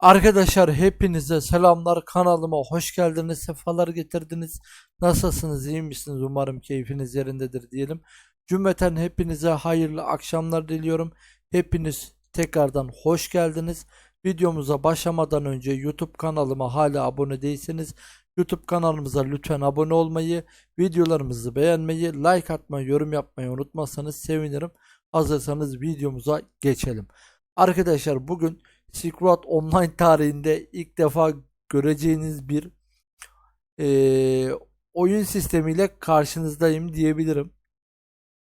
Arkadaşlar hepinize selamlar kanalıma hoş geldiniz sefalar getirdiniz. Nasılsınız iyi misiniz? Umarım keyfiniz yerindedir diyelim. Cümleten hepinize hayırlı akşamlar diliyorum. Hepiniz tekrardan hoş geldiniz. Videomuza başlamadan önce YouTube kanalıma hala abone değilseniz YouTube kanalımıza lütfen abone olmayı videolarımızı beğenmeyi like atmayı yorum yapmayı unutmazsanız sevinirim. Hazırsanız videomuza geçelim. Arkadaşlar bugün Silk Road Online tarihinde ilk defa göreceğiniz bir eee, oyun sistemiyle karşınızdayım diyebilirim.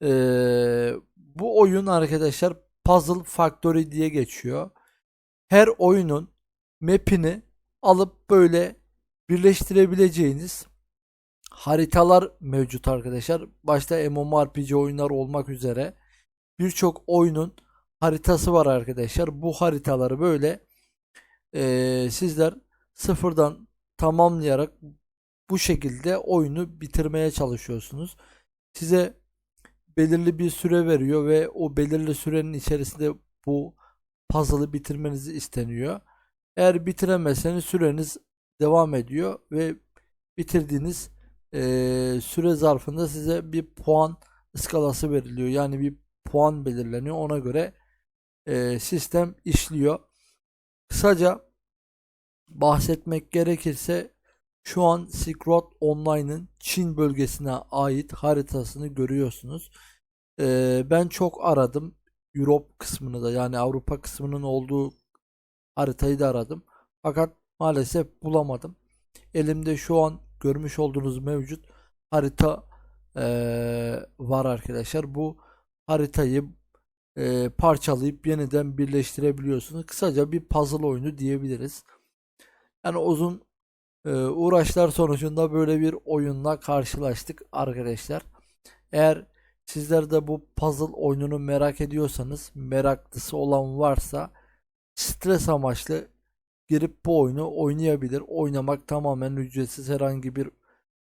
Eee, bu oyun arkadaşlar Puzzle Factory diye geçiyor. Her oyunun map'ini alıp böyle birleştirebileceğiniz haritalar mevcut arkadaşlar. Başta MMORPG oyunlar olmak üzere birçok oyunun haritası var arkadaşlar. Bu haritaları böyle eee, sizler sıfırdan tamamlayarak bu şekilde oyunu bitirmeye çalışıyorsunuz. Size belirli bir süre veriyor ve o belirli sürenin içerisinde bu puzzle'ı bitirmenizi isteniyor. Eğer bitiremezseniz süreniz devam ediyor ve bitirdiğiniz eee, süre zarfında size bir puan skalası veriliyor. Yani bir puan belirleniyor. Ona göre e, sistem işliyor. Kısaca bahsetmek gerekirse şu an Silk Road Online'ın Çin bölgesine ait haritasını görüyorsunuz. E, ben çok aradım. Europe kısmını da yani Avrupa kısmının olduğu haritayı da aradım. Fakat maalesef bulamadım. Elimde şu an görmüş olduğunuz mevcut harita e, var arkadaşlar. Bu haritayı e, parçalayıp yeniden birleştirebiliyorsunuz. Kısaca bir puzzle oyunu diyebiliriz. Yani uzun e, uğraşlar sonucunda böyle bir oyunla karşılaştık arkadaşlar. Eğer sizler de bu puzzle oyununu merak ediyorsanız, meraklısı olan varsa stres amaçlı girip bu oyunu oynayabilir. Oynamak tamamen ücretsiz herhangi bir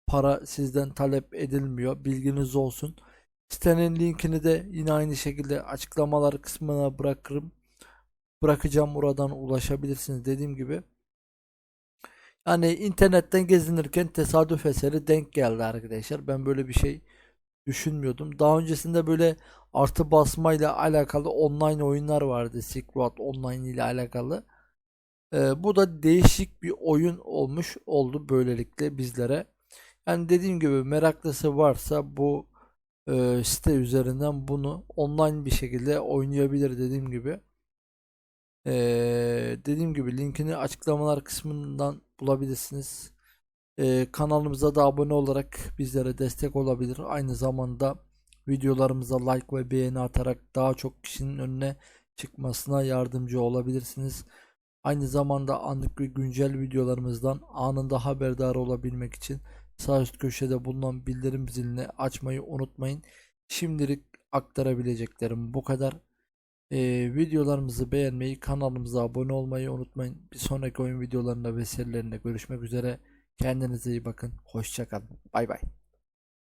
para sizden talep edilmiyor. Bilginiz olsun. Sitenin linkini de yine aynı şekilde açıklamalar kısmına bırakırım. Bırakacağım oradan ulaşabilirsiniz dediğim gibi. Yani internetten gezinirken tesadüf eseri denk geldi arkadaşlar. Ben böyle bir şey düşünmüyordum. Daha öncesinde böyle artı basmayla alakalı online oyunlar vardı. Silk Road Online ile alakalı. Ee, bu da değişik bir oyun olmuş oldu böylelikle bizlere. Yani dediğim gibi meraklısı varsa bu e, site üzerinden bunu online bir şekilde oynayabilir dediğim gibi. E, dediğim gibi linkini açıklamalar kısmından bulabilirsiniz. E, kanalımıza da abone olarak bizlere destek olabilir. Aynı zamanda videolarımıza like ve beğeni atarak daha çok kişinin önüne çıkmasına yardımcı olabilirsiniz. Aynı zamanda anlık ve güncel videolarımızdan anında haberdar olabilmek için sağ üst köşede bulunan bildirim zilini açmayı unutmayın. Şimdilik aktarabileceklerim bu kadar. Ee, videolarımızı beğenmeyi, kanalımıza abone olmayı unutmayın. Bir sonraki oyun videolarında ve serilerinde görüşmek üzere. Kendinize iyi bakın. Hoşçakalın. Bay bay.